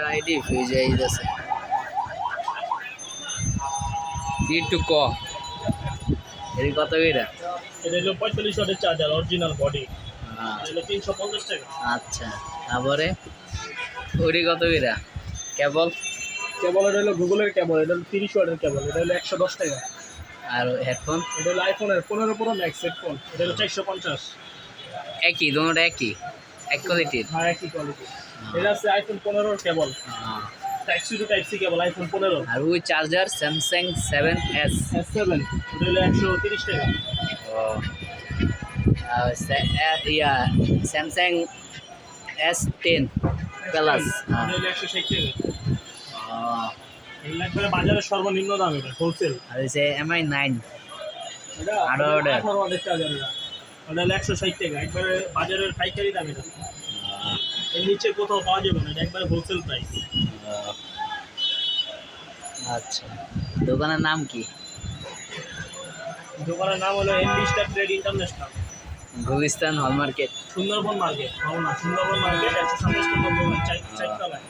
এটা আইডি হয়ে যাচ্ছে একটু ক। এর কত কইরা এটা হলো পঁয়তাল্লিশ ওয়াটের চার্জার অরিজিনাল বডি এটা তিনশো পঞ্চাশ টাকা। আচ্ছা তারপরে? ওটি কত কইরা কেবল? কেবল এটা হলো গুগলের কেবল এটা হলো তিরিশ ওয়াটের কেবল এটা হলো একশো দশ টাকা। আর হেডফোন? এটা হলো আইফোনের পনেরো প্রো ম্যাক্স হেডফোন এটা হলো চারশো পঞ্চাশ। একই দুটোটা একই? এক কোয়ালিটির হ্যাঁ একই কোয়ালিটি এটা আছে আইফোন পনেরোর cable. Type C to type C cable iPhone পনেরো। আর ওই charger Samsung seven S S seven এটা হলো একশো তিরিশ টাকা। Yeah Samsung S ten plus একশো ষাট টাকা। বাজারের সর্বনিম্ন দাম এটা হোলসেল আর এমআই নাইন আঠারো চার্জার এটা ওটা হলো একশো ষাট টাকা। একবারে বাজারের পাইকারি দাম এটা। এর নিচে কোথাও পাওয়া যাবে না এটা একবারে হোলসেল প্রাইস আচ্ছা। দোকানের নাম কি? দোকানের নাম হলো ND star trade international. Gulistan hall market. Sundarban market. না সুন্দরবন মার্কেট একশো সাতাশ নম্বর চারতলায়।